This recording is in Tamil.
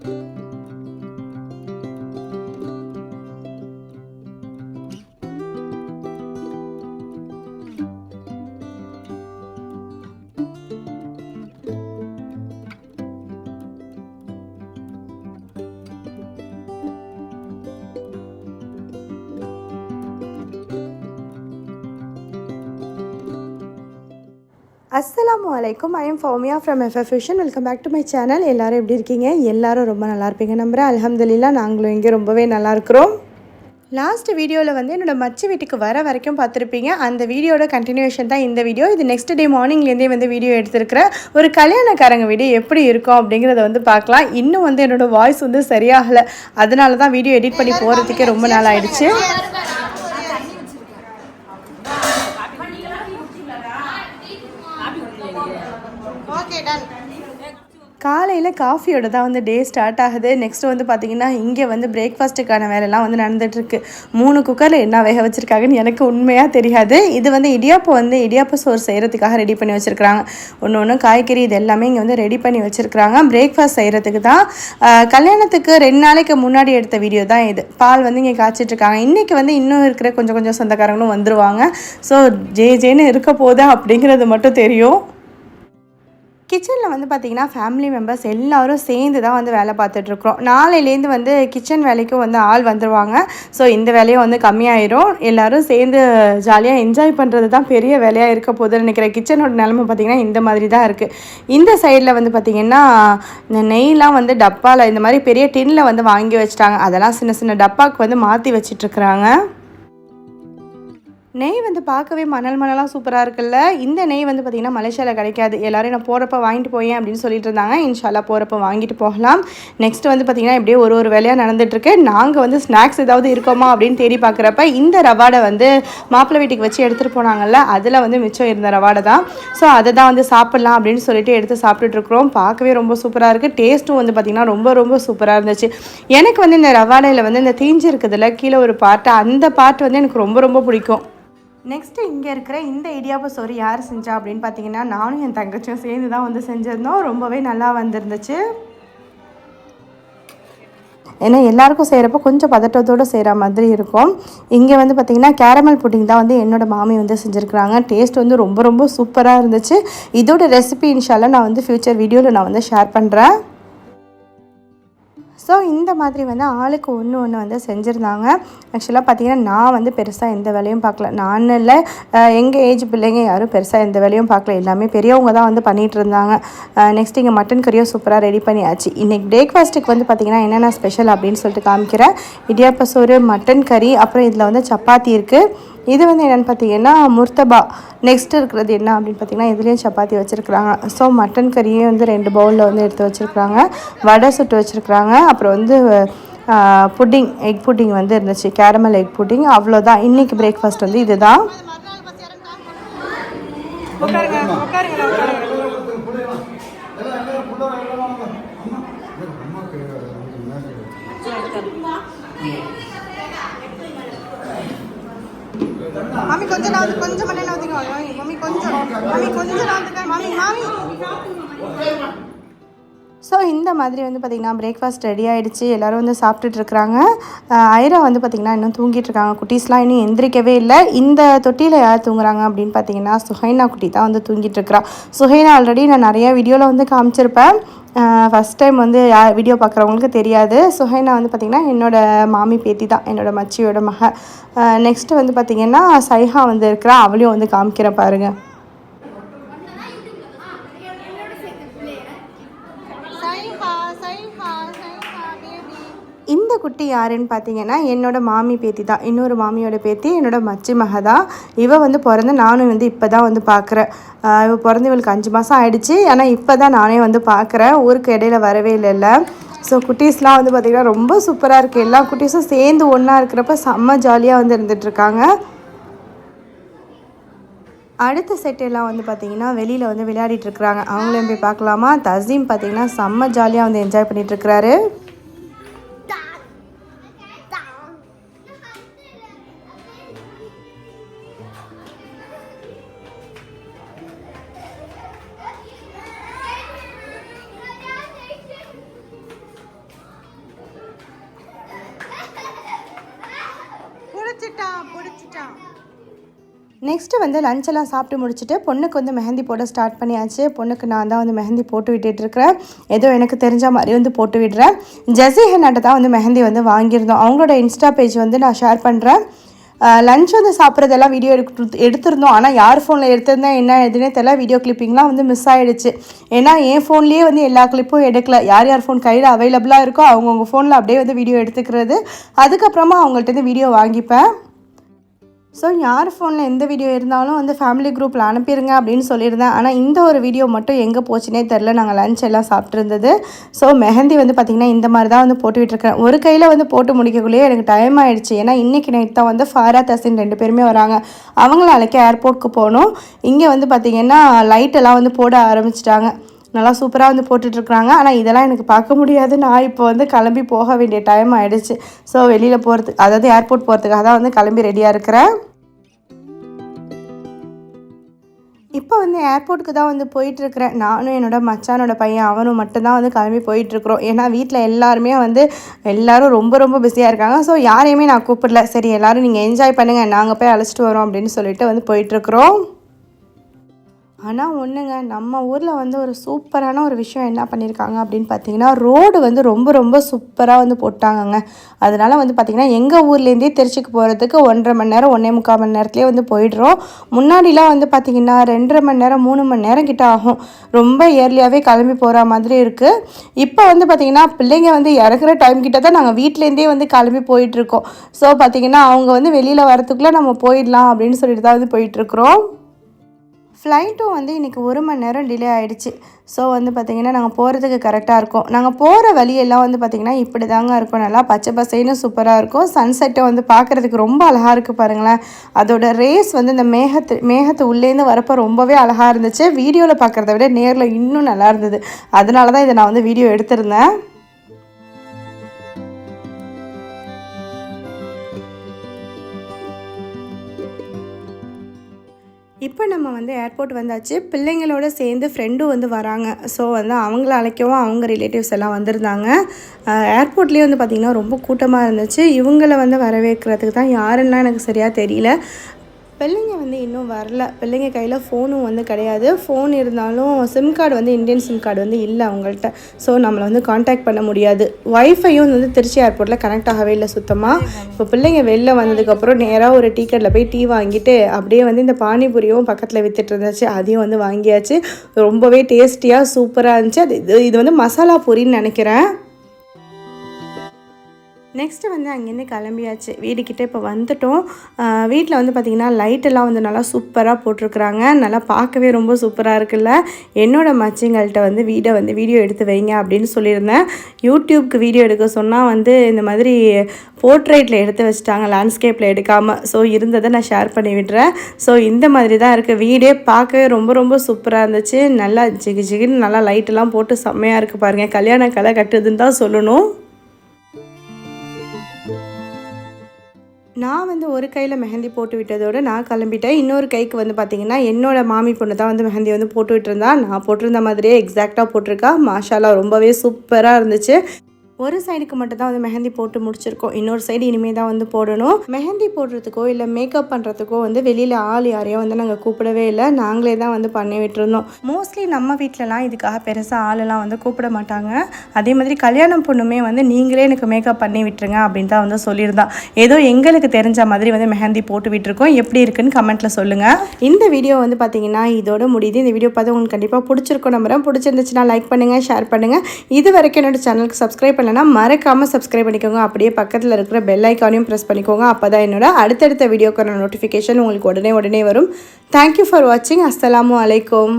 Thank you. அஸ்ஸலாமு அலைக்கும் I am Fowmiya from FF vision welcome back to my channel எல்லாரும் எப்படி இருக்கீங்க? எல்லாரும் ரொம்ப நல்லா இருப்பீங்க நம்புகிறேன் அலமதுல்லா நாங்களும் இங்கே ரொம்பவே நல்லா இருக்கிறோம். லாஸ்ட் வீடியோவில் வந்து என்னோடய மச்சு வீட்டுக்கு வர வரைக்கும் பார்த்துருப்பீங்க. அந்த வீடியோட கண்டினியூஷன் தான் இந்த வீடியோ. இது நெக்ஸ்ட் டே மார்னிங்லேருந்தே வந்து வீடியோ எடுத்திருக்கிறேன் ஒரு கல்யாணக்காரங்க வீடியோ எப்படி இருக்கும் அப்படிங்கிறத வந்து பார்க்கலாம். இன்னும் வந்து என்னோட வாய்ஸ் வந்து சரியாகலை. அதனால தான் வீடியோ எடிட் பண்ணி போகிறதுக்கே ரொம்ப நாள் ஆயிடுச்சு. காலையில் காஃபியோட தான் வந்து டே ஸ்டார்ட் ஆகுது. நெக்ஸ்ட் வந்து பார்த்திங்கன்னா இங்கே வந்து பிரேக்ஃபாஸ்ட்டுக்கான வேலைலாம் வந்து நடந்துகிட்ருக்கு மூணு குக்கரில் என்ன வேக வச்சுருக்காங்கன்னு எனக்கு உண்மையாக தெரியாது. இது வந்து இடியாப்பம் வந்து இடியாப்ப சோறு செய்கிறதுக்காக ரெடி பண்ணி வச்சுருக்காங்க ஒன்று ஒன்று காய்கறி இது எல்லாமே இங்கே வந்து ரெடி பண்ணி வச்சுருக்காங்க பிரேக்ஃபாஸ்ட் செய்கிறதுக்கு தான் கல்யாணத்துக்கு ரெண்டு நாளைக்கு முன்னாடி எடுத்த வீடியோ தான் இது. பால் வந்து இங்கே காய்ச்சிட்ருக்காங்க இன்றைக்கி வந்து இன்னும் இருக்கிற கொஞ்சம் கொஞ்சம் சொந்தக்காரங்களும் வந்துருவாங்க. ஸோ ஜே ஜேன்னு இருக்க போதா அப்படிங்கிறது மட்டும் தெரியும். கிச்சனில் வந்து பார்த்திங்கன்னா ஃபேமிலி மெம்பர்ஸ் எல்லோரும் சேர்ந்து தான் வந்து வேலை பார்த்துட்ருக்குறோம் நாளையிலேருந்து வந்து கிச்சன் வேலைக்கும் வந்து ஆள் வந்துடுவாங்க ஸோ இந்த வேலையும் வந்து கம்மியாயிரும். எல்லாரும் சேர்ந்து ஜாலியாக என்ஜாய் பண்ணுறது தான் பெரிய வேலையாக இருக்க போதுன்னு நினைக்கிறேன். கிச்சனோட நிலமை பார்த்திங்கன்னா இந்த மாதிரி தான் இருக்குது இந்த சைடில் வந்து பார்த்திங்கன்னா இந்த நெய்லாம் வந்து டப்பாவில் இந்த மாதிரி பெரிய டின்னில் வந்து வாங்கி வச்சுட்டாங்க. அதெல்லாம் சின்ன சின்ன டப்பாவுக்கு வந்து மாற்றி வச்சிட்ருக்குறாங்க நெய் வந்து பார்க்கவே மணல் மணலாக சூப்பராக இருக்குல்ல? இந்த நெய் வந்து பார்த்திங்கன்னா மலேசியாவில் கிடைக்காது. எல்லோரும் நான் போகிறப்ப வாங்கிட்டு போயேன் அப்படின்னு சொல்லிட்டு இருந்தாங்க. இன்ஷால்லா போகிறப்ப வாங்கிட்டு போகலாம். நெக்ஸ்ட் வந்து பார்த்திங்கன்னா இப்படியே ஒரு ஒரு வேலையாக நடந்துட்டுருக்கு. நாங்கள் வந்து ஸ்நாக்ஸ் ஏதாவது இருக்கோமா அப்படின்னு தேடி பார்க்குறப்ப இந்த ரவாடை வந்து மாப்பிள்ளை வீட்டுக்கு வச்சு எடுத்துகிட்டு போனாங்கல்ல அதில் வந்து மிச்சம் இருந்த ரவாடை தான். ஸோ அதை தான் வந்து சாப்பிட்லாம் அப்படின்னு சொல்லிட்டு எடுத்து சாப்பிட்டுட்ருக்குறோம் பார்க்கவே ரொம்ப சூப்பராக இருக்குது டேஸ்ட்டும் வந்து பார்த்திங்கன்னா ரொம்ப ரொம்ப சூப்பராக இருந்துச்சு. எனக்கு வந்து இந்த ரவாடையில் வந்து இந்த தீஞ்சு இருக்குதுல்ல கீழே ஒரு பாட்டு அந்த பாட்டு வந்து எனக்கு ரொம்ப ரொம்ப பிடிக்கும். நெக்ஸ்ட்டு இங்கே இருக்கிற இந்த இடியாப்ப சோறு யார் செஞ்சா அப்படின்னு பார்த்தீங்கன்னா நானும் என் தங்கச்சியும் சேர்ந்து தான் வந்து செஞ்சுருந்தோம். ரொம்பவே நல்லா வந்திருந்துச்சு. ஏன்னா எல்லாருக்கும் செய்கிறப்போ கொஞ்சம் பதட்டத்தோடு செய்கிற மாதிரி இருக்கும். இங்கே வந்து பார்த்திங்கன்னா கேரமல் புட்டிங் தான் வந்து என்னோடய மாமி வந்து செஞ்சுருக்குறாங்க. டேஸ்ட் வந்து ரொம்ப ரொம்ப சூப்பராக இருந்துச்சு. இதோட ரெசிபி இன்ஷால்லாம் நான் வந்து ஃப்யூச்சர் வீடியோவில் நான் வந்து ஷேர் பண்ணுறேன் ஸோ இந்த மாதிரி வந்து ஆளுக்கு ஒன்று ஒன்று வந்து செஞ்சுருந்தாங்க. ஆக்சுவலாக பார்த்தீங்கன்னா நான் வந்து பெருசாக எந்த வேலையும் பார்க்கல நான் இல்லை எங்கள் ஏஜ் பிள்ளைங்க யாரும் பெருசாக எந்த வேலையும் பார்க்கல எல்லாமே பெரியவங்க தான் வந்து பண்ணிகிட்டு இருந்தாங்க. நெக்ஸ்ட் இங்கே மட்டன் கறியும் சூப்பராக ரெடி பண்ணியாச்சு. இன்றைக்கி பிரேக்ஃபாஸ்ட்டுக்கு வந்து பார்த்திங்கன்னா என்னென்ன ஸ்பெஷல் அப்படின்னு சொல்லிட்டு காமிக்கிறேன். இடியாப்ப சோறு மட்டன் கறி அப்புறம் இதில் வந்து சப்பாத்தி இருக்குது இது வந்து என்னென்னு பார்த்தீங்கன்னா முர்த்தபா நெக்ஸ்ட் இருக்கிறது என்ன அப்படின்னு பார்த்தீங்கன்னா இதுலேயும் சப்பாத்தி வச்சுருக்குறாங்க ஸோ மட்டன் கறியே வந்து ரெண்டு பவுலில் வந்து எடுத்து வச்சுருக்குறாங்க வடை சுட்டு வச்சுருக்குறாங்க அப்புறம் வந்து புட்டிங் எக் புட்டிங் வந்து இருந்துச்சு கேரமல் எக் புட்டிங் அவ்வளோதான் இன்றைக்கி பிரேக்ஃபாஸ்ட் வந்து இதுதான் மாமி கொஞ்ச நாள் கொஞ்சம் மண்ணெண்ணெய் ஊற்றிக்கோங்க மாமி கொஞ்சம். மாமி கொஞ்சம் நான் மாமி மாமி ஸோ இந்த மாதிரி வந்து பார்த்திங்கன்னா பிரேக்ஃபாஸ்ட் ரெடி ஆகிடுச்சு எல்லோரும் வந்து சாப்பிட்டுட்டு இருக்கிறாங்க. ஐரா வந்து பார்த்திங்கன்னா இன்னும் தூங்கிட்டு இருக்காங்க. குட்டீஸ்லாம் இன்னும் எந்திரிக்கவே இல்லை. இந்த தொட்டியில் யார் தூங்குறாங்க அப்படின்னு பார்த்தீங்கன்னா சுஹைனா குட்டி தான் வந்து தூங்கிட்டு இருக்கிறா. சுஹைனா ஆல்ரெடி நான் நிறைய வீடியோவில் வந்து காமிச்சிருப்பேன். ஃபஸ்ட் டைம் வந்து யார் வீடியோ பார்க்குறவங்களுக்கு தெரியாது. சுஹைனா வந்து பார்த்திங்கன்னா என்னோடய மாமி பேத்தி தான் என்னோட மச்சியோட மக. நெக்ஸ்ட்டு வந்து பார்த்திங்கன்னா சைஹா வந்து இருக்கிறா. அவளையும் வந்து காமிக்கிறேன் பாருங்கள் சைஹா சைஹா சைஹா பேபி இந்த குட்டி யாருன்னு பார்த்தீங்கன்னா என்னோட மாமி பேத்தி தான். இன்னொரு மாமியோட பேத்தி என்னோட மச்சி மக தான். இவ வந்து பிறந்து நானும் வந்து இப்போ தான் வந்து பார்க்குறேன் இவ பிறந்து இவளுக்கு அஞ்சு மாதம் ஆயிடுச்சு. ஆனால் இப்போ தான் நானே வந்து பார்க்குறேன் ஊருக்கு இடையில வரவே இல்லைல்ல ஸோ குட்டீஸ்லாம் வந்து பார்த்திங்கன்னா ரொம்ப சூப்பராக இருக்குது எல்லா குட்டீஸும் சேர்ந்து ஒன்றா இருக்கிறப்ப செம்ம ஜாலியாக வந்து இருந்துகிட்ருக்காங்க அடுத்த செட் எல்லாம் வந்து பார்த்தீங்கன்னா வெளியில் வந்து விளையாடிட்டு இருக்கிறாங்க. அவங்களையும் போய் பார்க்கலாமா? தசீம் பார்த்தீங்கன்னா செம்ம ஜாலியாக வந்து என்ஜாய் பண்ணிட்டு பிடிச்சிட்டான் பிடிச்சிட்டான் நெக்ஸ்ட்டு வந்து லஞ்செல்லாம் சாப்பிட்டு முடிச்சுட்டு பொண்ணுக்கு வந்து மெஹந்தி போட ஸ்டார்ட் பண்ணியாச்சு. பொண்ணுக்கு நான் தான் வந்து மெஹந்தி போட்டு விட்டுட்டு இருக்கிறேன். ஏதோ எனக்கு தெரிஞ்ச மாதிரி வந்து போட்டு விடுறேன். ஜெசி ஹெனாட்ட தான் வந்து மெஹந்தி வந்து வாங்கியிருந்தோம். அவங்களோட இன்ஸ்டா பேஜ் வந்து நான் ஷேர் பண்ணுறேன் லஞ்ச் வந்து சாப்பிட்றதெல்லாம் வீடியோ எடுத்து எடுத்திருந்தோம். ஆனால் யார் ஃபோனில் எடுத்திருந்தேன் என்ன எதுனே தெரியல. வீடியோ கிளிப்பிங்லாம் வந்து மிஸ் ஆகிடுச்சு ஏன்னா என் ஃபோன்லேயே வந்து எல்லா கிளிப்பும் எடுக்கல. யார் யார் ஃபோன் கையில் அவைலபிளாக இருக்கோ அவங்கவுங்க ஃபோனில் அப்படியே வந்து வீடியோ எடுத்துக்கிறது. அதுக்கப்புறமா அவங்கள்ட்ட வந்து வீடியோ வாங்கிப்பேன். ஸோ யார் ஃபோனில் எந்த வீடியோ இருந்தாலும் வந்து ஃபேமிலி குரூப்பில் அனுப்பிடுங்க அப்படின்னு சொல்லியிருந்தேன். ஆனால் இந்த ஒரு வீடியோ மட்டும் எங்கே போச்சுனே தெரில நாங்கள் லஞ்ச் எல்லாம் சாப்பிட்ருந்தது ஸோ மெஹந்தி வந்து பார்த்திங்கன்னா இந்த மாதிரி தான் வந்து போட்டுக்கிட்டுருக்கேன் ஒரு கையில் வந்து போட்டு முடிக்கக்குள்ளேயே எனக்கு டைம் ஆகிடுச்சு ஏன்னா இன்றைக்கி நைட் தான் வந்து ஃபாரா தசின் ரெண்டு பேருமே வராங்க. அவங்கள அழைக்க ஏர்போர்ட்க்கு போகணும். இங்கே வந்து பார்த்திங்கன்னா லைட்டெல்லாம் வந்து போட ஆரம்பிச்சிட்டாங்க. நல்லா சூப்பராக வந்து போட்டுட்ருக்குறாங்க. ஆனால் இதெல்லாம் எனக்கு பார்க்க முடியாது நான் இப்போ வந்து கிளம்பி போக வேண்டிய டைம் ஆகிடுச்சு ஸோ வெளியில் போகிறதுக்கு அதாவது ஏர்போர்ட் போகிறதுக்காக தான் வந்து கிளம்பி ரெடியாக இருக்கிறேன். இப்போ வந்து ஏர்போர்ட்டுக்கு தான் வந்து போயிட்டுருக்கிறேன் நானும் என்னோடய மச்சானோட பையன் அவனும் மட்டும்தான் வந்து கிளம்பி போயிட்டுருக்குறோம் ஏன்னா வீட்டில் எல்லாருமே வந்து எல்லோரும் ரொம்ப ரொம்ப பிஸியாக இருக்காங்க. ஸோ யாரையுமே நான் கூப்பிடல. சரி எல்லோரும் நீங்கள் என்ஜாய் பண்ணுங்கள் நாங்கள் போய் அழைச்சிட்டு வரோம் அப்படின்னு சொல்லிட்டு வந்து போயிட்டுருக்குறோம் ஆனால் ஒன்றுங்க நம்ம ஊரில் வந்து ஒரு சூப்பரான ஒரு விஷயம் என்ன பண்ணியிருக்காங்க அப்படின்னு பார்த்தீங்கன்னா ரோடு வந்து ரொம்ப ரொம்ப சூப்பராக வந்து போட்டாங்கங்க. அதனால் வந்து பார்த்திங்கன்னா எங்கள் ஊர்லேருந்தே திருச்சிக்கு போகிறதுக்கு ஒன்றரை மணி நேரம் ஒன்றே முக்கால் மணி நேரத்துலேயே வந்து போயிடுறோம். முன்னாடிலாம் வந்து பார்த்திங்கன்னா ரெண்டரை மணி நேரம் மூணு மணி நேரம் கிட்ட ஆகும். ரொம்ப இயர்லியாகவே கிளம்பி போகிற மாதிரி இருக்குது இப்போ வந்து பார்த்திங்கன்னா பிள்ளைங்க வந்து இறக்குற டைம் கிட்ட தான் நாங்கள் வீட்டிலேருந்தே வந்து கிளம்பி போயிட்டுருக்கோம். ஸோ பார்த்திங்கன்னா அவங்க வந்து வெளியில் வரத்துக்குள்ளே நம்ம போயிடலாம் அப்படின்னு சொல்லிட்டு தான் வந்து போயிட்டுருக்குறோம். ஃப்ளைட்டும் வந்து இன்றைக்கி ஒரு மணி நேரம் டிலே ஆகிடுச்சு ஸோ வந்து பார்த்திங்கன்னா நாங்கள் போகிறதுக்கு கரெக்டாக இருக்கும். நாங்கள் போகிற வழியெல்லாம் வந்து பார்த்திங்கன்னா இப்படி தாங்க இருக்கும். நல்லா பச்சை பசைன்னு சூப்பராக இருக்கும். சன்செட்டை வந்து பார்க்குறதுக்கு ரொம்ப அழகாக இருக்குது பாருங்களேன். அதோட ரேஸ் வந்து இந்த மேகத்து மேகத்து உள்ளேருந்து வரப்போ ரொம்பவே அழகாக இருந்துச்சு. வீடியோவில் பார்க்குறத விட நேரில் இன்னும் நல்லா இருந்தது. அதனால தான் இதை நான் வந்து வீடியோ எடுத்திருந்தேன். இப்போ நம்ம வந்து ஏர்போர்ட் வந்தாச்சு. பிள்ளைங்களோட சேர்ந்து ஃப்ரெண்டும் வந்து வராங்க. ஸோ வந்து அவங்கள அழைக்கவும் அவங்க ரிலேட்டிவ்ஸ் எல்லாம் வந்திருந்தாங்க. ஏர்போர்ட்லேயே வந்து பார்த்திங்கன்னா ரொம்ப கூட்டமாக இருந்துச்சு. இவங்கள வந்து வரவேற்கிறதுக்கு தான் யாருன்னா எனக்கு சரியாக தெரியல. பிள்ளைங்க வந்து இன்னும் வரல. பிள்ளைங்க கையில் ஃபோனும் வந்து கிடையாது. ஃபோன் இருந்தாலும் சிம் கார்டு வந்து இந்தியன் சிம் கார்டு வந்து இல்லை அவங்கள்ட்ட. ஸோ நம்மளை வந்து காண்டாக்ட் பண்ண முடியாது. ஒய்ஃபையும் வந்து திருச்சி ஏர்போர்ட்டில் கனெக்ட் ஆகவே இல்லை சுத்தமாக இப்போ பிள்ளைங்க வெளில வந்ததுக்கப்புறம் நேராக ஒரு டீ கடையில் போய் டீ வாங்கிட்டு அப்படியே வந்து இந்த பானிபூரியும் பக்கத்தில் வித்துட்டு இருந்துச்சு. அதையும் வந்து வாங்கியாச்சு. ரொம்பவே டேஸ்டியாக சூப்பராக இருந்துச்சு. அது இது இது வந்து மசாலா பூரின்னு நினைக்கிறேன். நெக்ஸ்ட்டு வந்து அங்கேருந்து கிளம்பியாச்சு. வீடுக்கிட்டே இப்போ வந்துட்டோம். வீட்டில் வந்து பார்த்திங்கன்னா லைட்டெல்லாம் வந்து நல்லா சூப்பராக போட்டிருக்குறாங்க. நல்லா பார்க்கவே ரொம்ப சூப்பராக இருக்குல்ல. என்னோட மச்சிங்கள்கிட்ட வந்து வீடை வந்து வீடியோ எடுத்து வைங்க அப்படின்னு சொல்லியிருந்தேன். யூடியூப்க்கு வீடியோ எடுக்க சொன்னால் வந்து இந்த மாதிரி போர்ட்ரேட்டில் எடுத்து வச்சுட்டாங்க. லேண்ட்ஸ்கேப்பில் எடுக்காமல் ஸோ இருந்ததை நான் ஷேர் பண்ணி விடுறேன். ஸோ இந்த மாதிரி தான் இருக்குது வீடே பார்க்கவே ரொம்ப ரொம்ப சூப்பராக இருந்துச்சு. நல்லா ஜிகு ஜிகின்னு நல்லா லைட்டெல்லாம் போட்டு செம்மையாக இருக்குது பாருங்கள் கல்யாண கலை கட்டுதுன்னு தான் சொல்லணும். நான் வந்து ஒரு கையில் மெஹந்தி போட்டு விட்டதோடு நான் கிளம்பிட்டேன். இன்னொரு கைக்கு வந்து பார்த்திங்கன்னா என்னோட மாமி பொண்ணு தான் வந்து மெஹந்தி வந்து போட்டு விட்டுருந்தா. நான் போட்டிருந்த மாதிரியே எக்ஸாக்டாக போட்டிருக்கா. மாஷாலாம் ரொம்பவே சூப்பராக இருந்துச்சு. ஒரு சைடுக்கு மட்டும் தான் வந்து மெஹந்தி போட்டு முடிச்சிருக்கோம். இன்னொரு சைடு இனிமேல் தான் வந்து போடணும். மெஹந்தி போடுறதுக்கோ இல்லை மேக்கப் பண்ணுறதுக்கோ வந்து வெளியில் ஆள் யாரையும் வந்து நாங்கள் கூப்பிடவே இல்லை. நாங்களே தான் வந்து பண்ணி விட்டுருந்தோம். மோஸ்ட்லி நம்ம வீட்டிலலாம் இதுக்காக பெருசாக ஆளெல்லாம் வந்து கூப்பிட மாட்டாங்க. அதே மாதிரி கல்யாணம் பொண்ணுமே வந்து நீங்களே எனக்கு மேக்கப் பண்ணி விட்டுருங்க அப்படின்னு தான் வந்து சொல்லியிருந்தான் ஏதோ எங்களுக்கு தெரிஞ்ச மாதிரி வந்து மெஹந்தி போட்டு விட்டுருக்கோம். எப்படி இருக்குன்னு கமெண்ட்டில் சொல்லுங்கள் இந்த வீடியோ வந்து பார்த்தீங்கன்னா இதோட முடியுது. இந்த வீடியோ பார்த்து உங்களுக்கு கண்டிப்பாக பிடிச்சிருக்கும் நம்புறேன். பிடிச்சிருந்துச்சுன்னா லைக் பண்ணுங்கள் ஷேர் பண்ணுங்கள் இது வரைக்கும் என்னோட சேனலுக்கு சப்ஸ்கிரைப் பண்ணலைன்னா மறக்காமல் சப்ஸ்கிரைப் பண்ணிக்கோங்க. அப்படியே பக்கத்தில் இருக்கிற பெல் ஐக்கானையும் ப்ரெஸ் பண்ணிக்கோங்க. அப்போ தான் என்னோட அடுத்தடுத்த வீடியோக்கான நோட்டிஃபிகேஷன் உங்களுக்கு உடனே உடனே வரும். தேங்க்யூ ஃபார் வாட்சிங் அஸ்ஸலாமு அலைக்கும்.